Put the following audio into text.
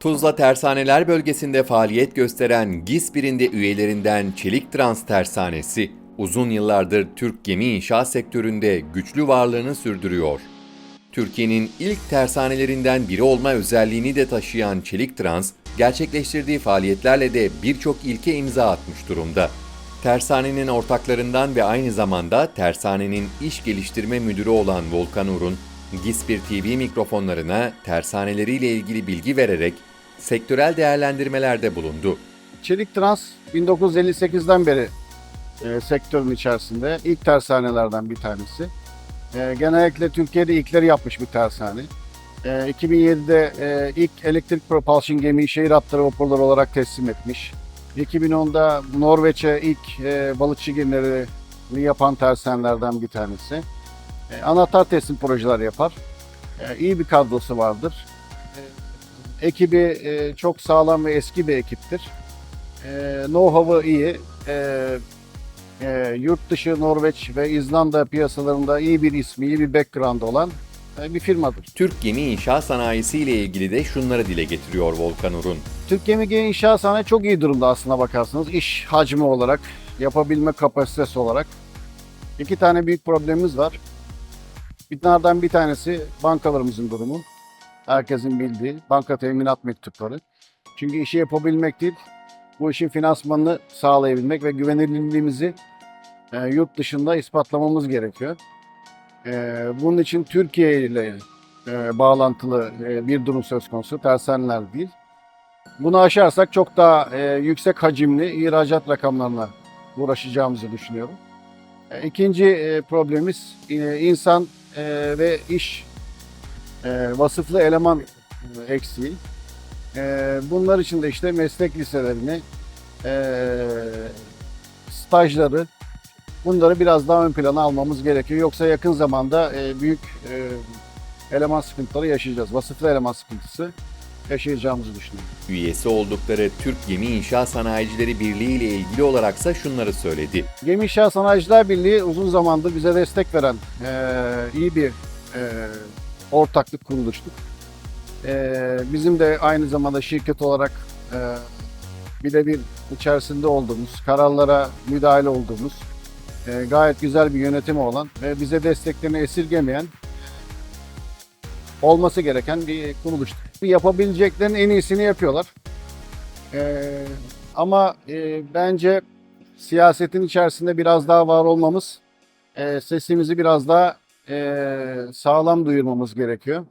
Tuzla Tersaneler bölgesinde faaliyet gösteren GİSBİR'in de üyelerinden Çelik Trans Tersanesi, uzun yıllardır Türk gemi inşaat sektöründe güçlü varlığını sürdürüyor. Türkiye'nin ilk tersanelerinden biri olma özelliğini de taşıyan Çelik Trans, gerçekleştirdiği faaliyetlerle de birçok ilke imza atmış durumda. Tersanenin ortaklarından ve aynı zamanda tersanenin iş geliştirme müdürü olan Volkan Urun, GİSBİR TV mikrofonlarına tersaneleriyle ilgili bilgi vererek sektörel değerlendirmelerde bulundu. Çelik Trans 1958'den beri e, sektörün içerisinde ilk tersanelerden bir tanesi. E, genellikle Türkiye'de ilkleri yapmış bir tersane. E, 2007'de e, ilk elektrik propulsion gemiyi şehir hatları vapurları olarak teslim etmiş. 2010'da Norveç'e ilk e, balıkçı gemileri yapan tersanelerden bir tanesi. E, anahtar teslim projeler yapar. E, iyi bir kadrosu vardır. Ekibi e, çok sağlam ve eski bir ekiptir. E, know-how'ı iyi. E, e, yurt dışı Norveç ve İzlanda piyasalarında iyi bir ismi, iyi bir background olan e, bir firmadır. Türk gemi inşaat sanayisi ile ilgili de şunları dile getiriyor Volkan Urun. Türk Gemi Gemi İnşaat Sanayi çok iyi durumda aslına bakarsanız. İş hacmi olarak, yapabilme kapasitesi olarak. İki tane büyük problemimiz var. Bunlardan bir tanesi bankalarımızın durumu. Herkesin bildiği banka teminat mektupları. Çünkü işi yapabilmek değil, bu işin finansmanını sağlayabilmek ve güvenilirliğimizi e, yurt dışında ispatlamamız gerekiyor. E, bunun için Türkiye ile e, bağlantılı e, bir durum söz konusu, tersaneler değil. Bunu aşarsak çok daha e, yüksek hacimli ihracat rakamlarına uğraşacağımızı düşünüyorum. E, ikinci e, problemimiz e, insan e, ve iş e, vasıflı eleman e, eksiği. E, bunlar için de işte meslek liselerini, e, stajları bunları biraz daha ön plana almamız gerekiyor. Yoksa yakın zamanda e, büyük e, eleman sıkıntıları yaşayacağız. Vasıflı eleman sıkıntısı yaşayacağımızı düşünüyorum. Üyesi oldukları Türk Gemi İnşaat Sanayicileri Birliği ile ilgili olaraksa şunları söyledi. Gemi İnşaat Sanayiciler Birliği uzun zamandır bize destek veren eee, iyi bir eee, ortaklık kuruluştuk. Eee, bizim de aynı zamanda şirket olarak eee birebir içerisinde olduğumuz, kararlara müdahale olduğumuz, eee, gayet güzel bir yönetimi olan ve bize desteklerini esirgemeyen olması gereken bir kuruluştur. Yapabileceklerin en iyisini yapıyorlar. Eee, ama eee, bence siyasetin içerisinde biraz daha var olmamız, eee, sesimizi biraz daha eee, sağlam duyurmamız gerekiyor.